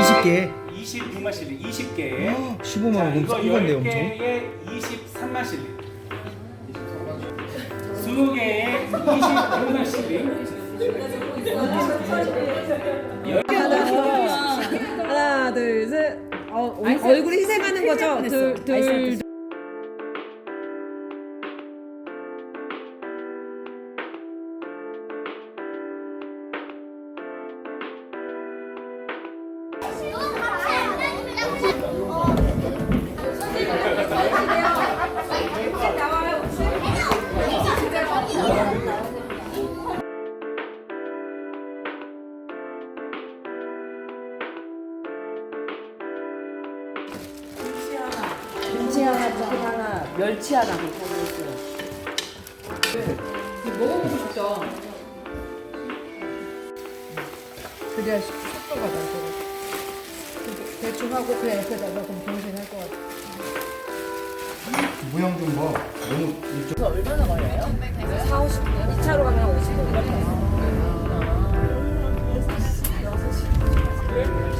이십 개 26만 실리 20개 15만 원 이거 그럼 싼 건데 엄청 10개에 23만 실리 20개에 26만 실리 하나 둘 셋. 어, 얼- 얼굴이 희생하는 거죠? 둘 둘. 멸치 하나 괜찮으세요? 그래야 속도가 나고. 대충 하고 그 옆에다 넣으면 병신 할 것 같아. 모양 좀 봐 너무 일정 4, 50분. 2차로 가면 50분. 여기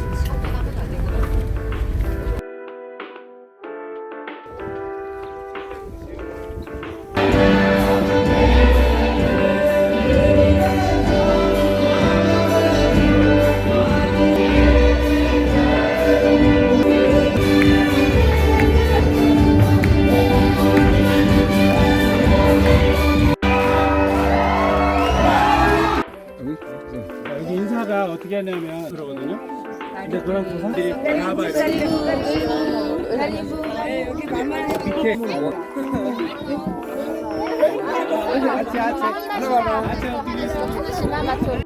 밑에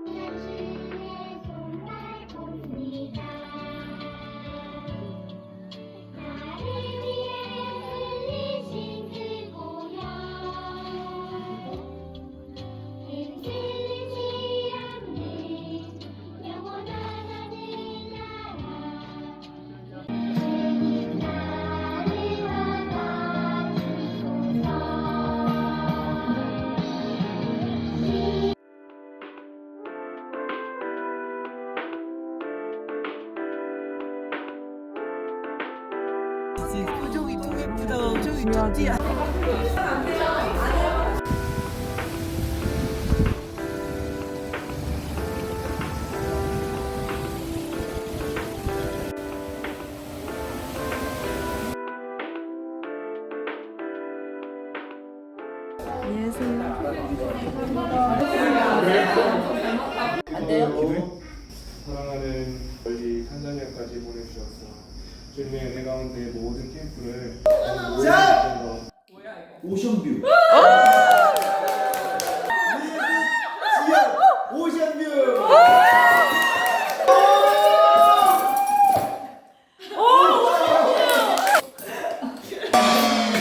아치 어떻게 있어 사랑하는 멀리 탄자니아까지 보내주셔서 주님의 은혜 가운데 모든 캠프를 오션뷰. 오션뷰.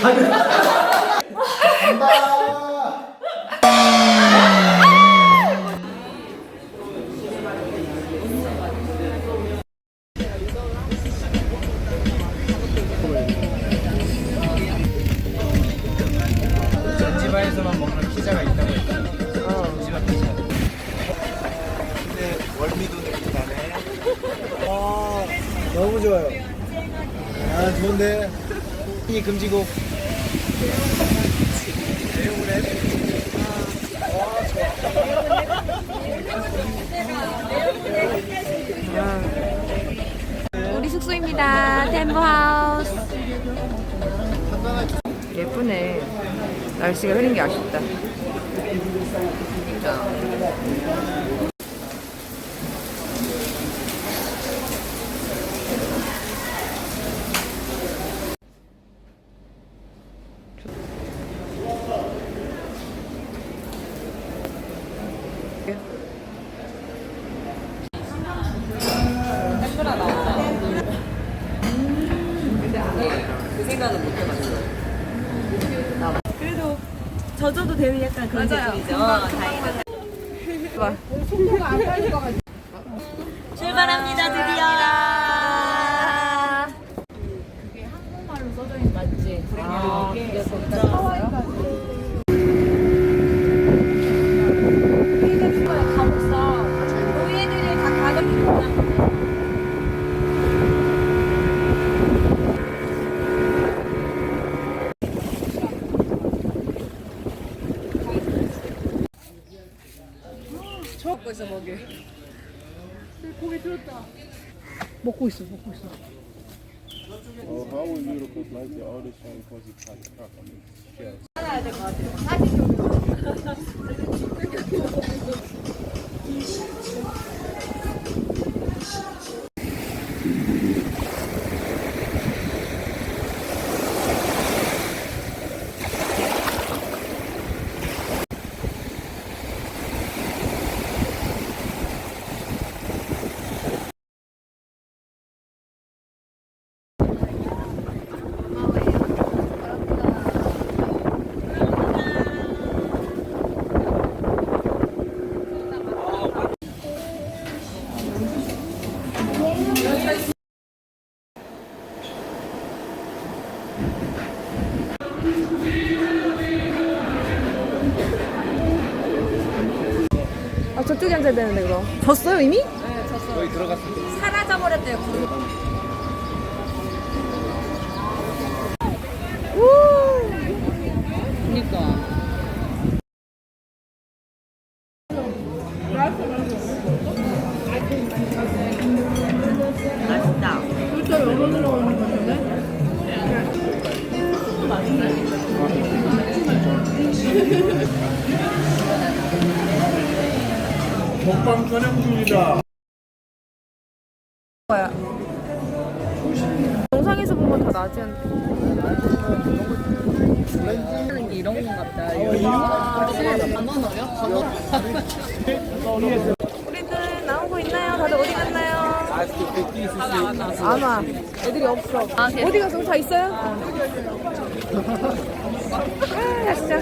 잔지 너무 좋아요 아 좋은데 이 금지곡 우리 숙소입니다. 템버하우스. 예쁘네. 날씨가 흐린 게 아쉽다. 젖어도 되는 약간 그런 제품이죠. 다행이다. 출발합니다, 드디어. 맞지? 아, 그래서 거기다 샀어요? 있어 거기. 고기 들었다. 먹고 있어 먹고 있어. Oh, how would you look like the other side because it's of crap on the shell? 되는데 그럼. 졌어요 이미? 거의 들어갔을 때. 사라져버렸대요. 먹방 촬영 중이다. 영상에서 본 건 다 나지. 이런. 우리들 나오고 있나요? 다들 어디 갔나요? 안 와. 애들이 없어. 어디 가서 다 있어요? 아, 진짜.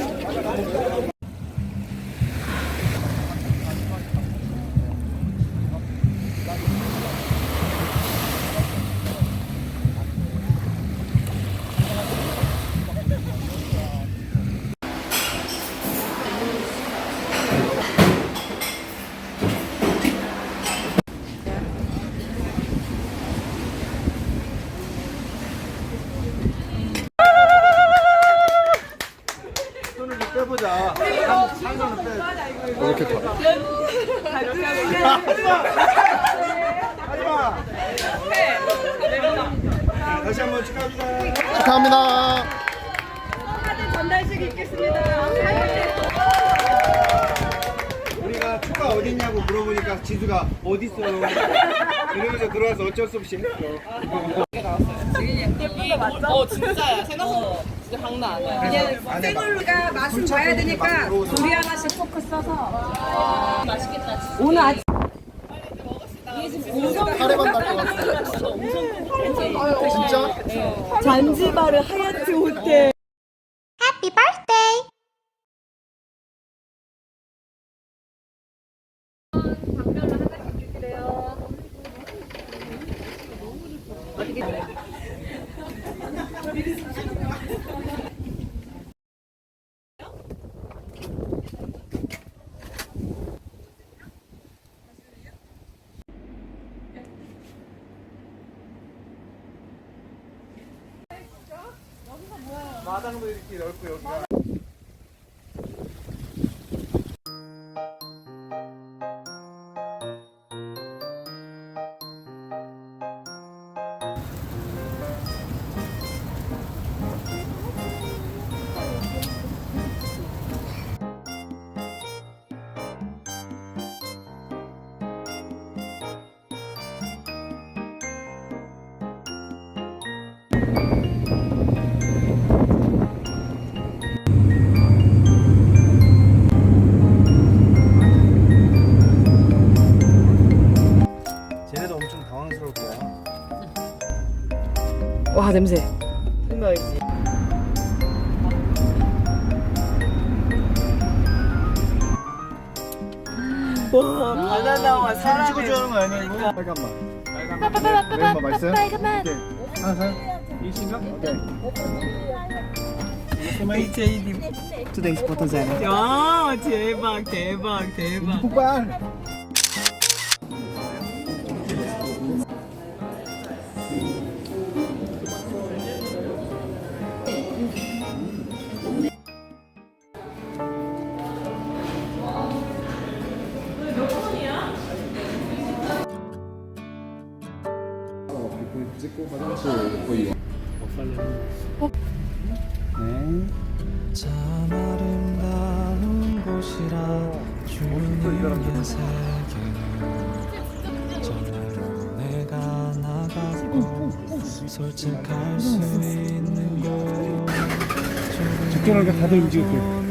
손을 좀 빼보자. 한, 한 손을 빼. 이렇게 봐. 하지마. 자, 다시 한번 축하합니다. 축하합니다. 우리가 초가 어딨냐고 물어보니까 지수가 어딨어요. 이러면서 들어와서 어쩔 수 없이 했어. 안에 막 우리가 맛을 봐야 되니까 우리 하나씩 포크 써서. 오늘 아침 카레만 날것 같아. 진짜? 잔지바르 하얏트 호텔. 마당도 이렇게 넓고 여기가. 당황스러울 거야. 와 냄새. 바나나와 사진 찍어주는 거 아니야 이거? 빨간 맛. 빨간 맛 맛있어요? 오케이. 하나 사요? 이신가? 오케이. HAD Today's 포토잖아. 야 대박 대박 대박. 폭발. 네. 참 아름다운 곳이라 주님의 세계는 정말로 내가 나가고 솔직할 수 있는 곳 집중하니까 다들 움직일게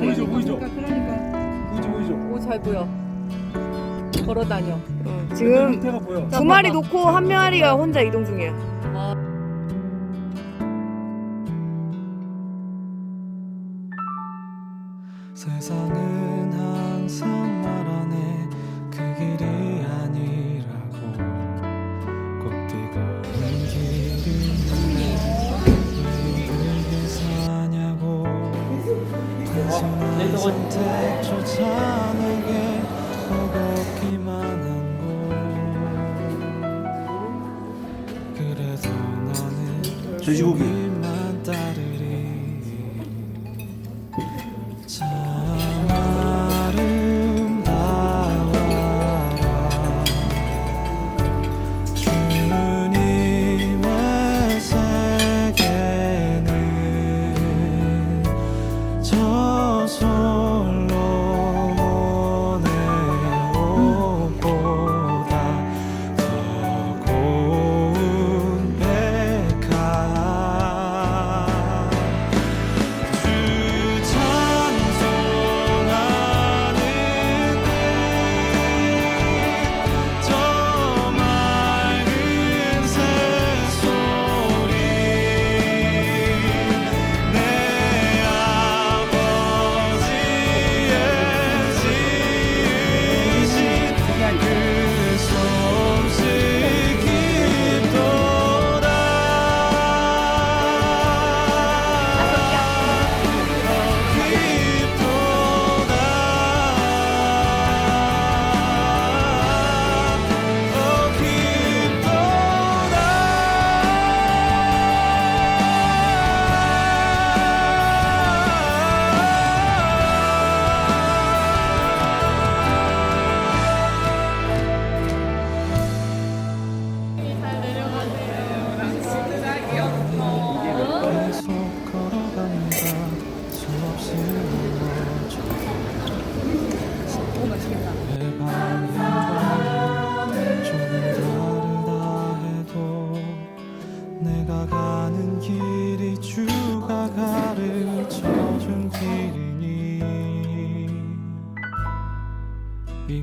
보이죠, 보이죠, 그러니까 보이죠, 보이죠. 오 잘 보여. 걸어 다녀. 지금 밑에가 보여. 두 마리 놓고 한 마리가 혼자 이동 중이야. 세상은 항상 말하네. 그 길이 아니라고. 꼭 뛰고는 길을 왜 이렇게 사냐고 단순한 선택조차 내게 버겁기만 한곳 그래도 나는 돼지고기.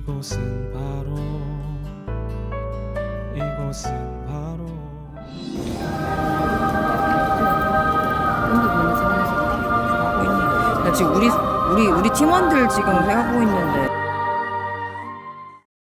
이곳은 바로 이곳은 바로. 야, 지금 우리 우리 우리 팀원들 지금 해하고 있는데